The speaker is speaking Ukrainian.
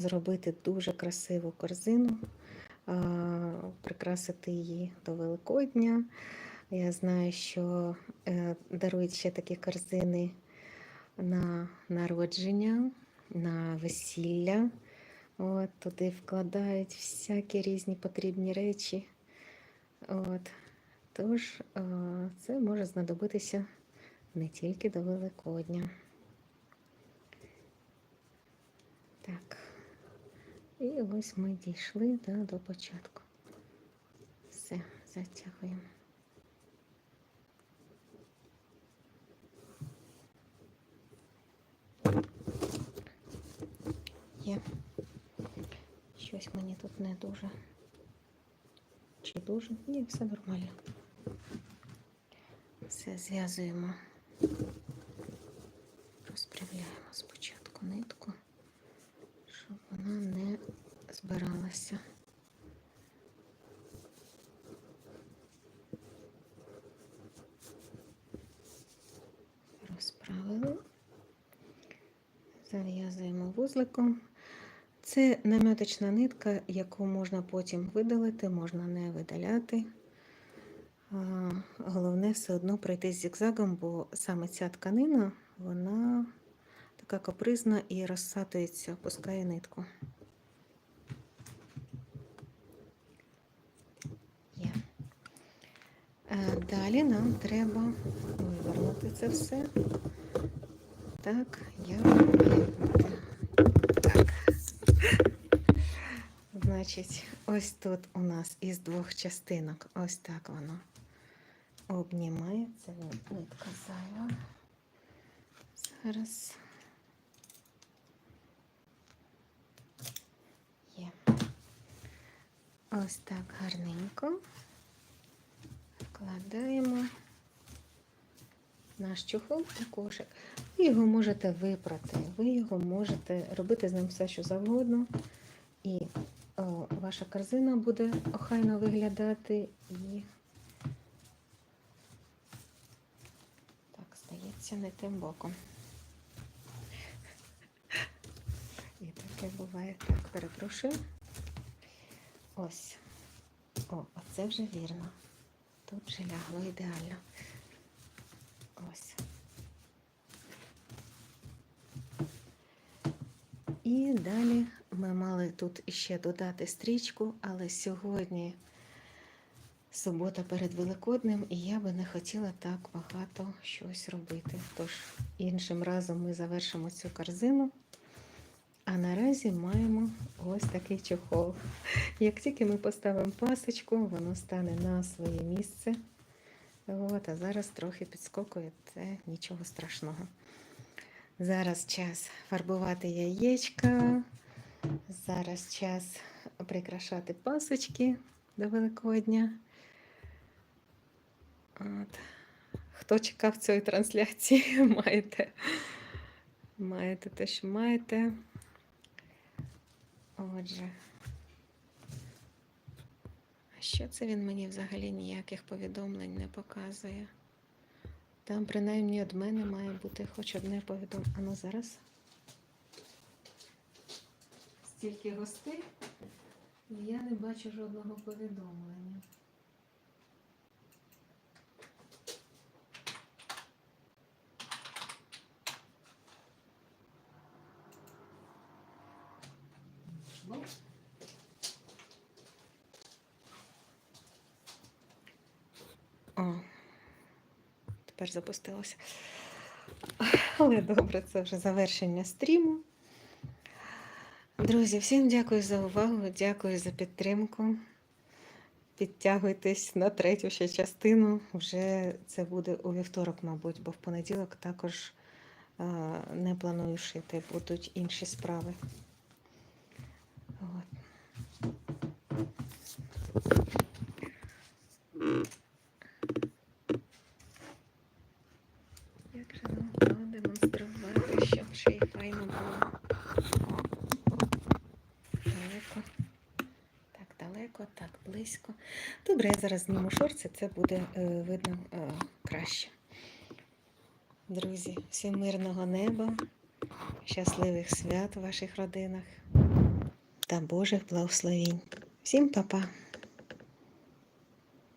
зробити дуже красиву корзину, прикрасити її до Великодня. Я знаю, що е, дарують ще такі корзини на народження, на весілля. От, туди вкладають всякі різні потрібні речі. От. Тож це може знадобитися не тільки до Великодня. Так. І ось ми дійшли да, до початку. Все, затягуємо. Є. Щось мені тут не дуже. Чи дуже? Ні, все нормально. Все зв'язуємо. Розправляємо спочатку нитку, щоб вона не збиралася. Розправили. Зав'язуємо вузликом. Це наметочна нитка, яку можна потім видалити, можна не видаляти. Головне все одно пройти зігзагом, бо саме ця тканина, вона така капризна і розсатується, пускає нитку. Е, Далі нам треба вивернути це все. Так, як має бути. Так. Значить, ось тут у нас із двох частинок, ось так воно обнімається. Нитка зайва. Зараз є. Ось так гарненько вкладаємо наш чохол у кошик. Ви його можете випрати, ви його можете робити з ним все, що завгодно. І о, ваша корзина буде охайно виглядати і так, стається не тим боком. І таке буває. Так, перепрошую. Ось. О, оце вже вірно. Тут вже лягло ідеально. Ось. І далі ми мали тут іще додати стрічку, але сьогодні субота перед Великоднем, і я би не хотіла так багато щось робити. Тож іншим разом ми завершимо цю корзину. А наразі маємо ось такий чохол. Як тільки ми поставимо пасочку, воно стане на своє місце. От, а зараз трохи підскокує, це нічого страшного. Зараз час фарбувати яєчка. Зараз час прикрашати пасочки до Великодня. От. Хто чекав цієї трансляції, маєте, маєте те, що маєте. Отже. А що це він мені взагалі ніяких повідомлень не показує? Там, принаймні, від мене має бути хоч одне повідомлення. А ну зараз. Стільки гостей, і я не бачу жодного повідомлення. О, тепер запустилося. Але добре, це вже завершення стріму. Друзі, всім дякую за увагу, дякую за підтримку. Підтягуйтесь на третю ще частину. Вже це буде у вівторок, мабуть, бо в понеділок також не планую шити, будуть інші справи. Далеко, так, близько. Добре, я зараз зніму шорти, це буде е, видно е, краще. Друзі, всім мирного неба, щасливих свят у ваших родинах. та Божих благословінь. Всім па-па!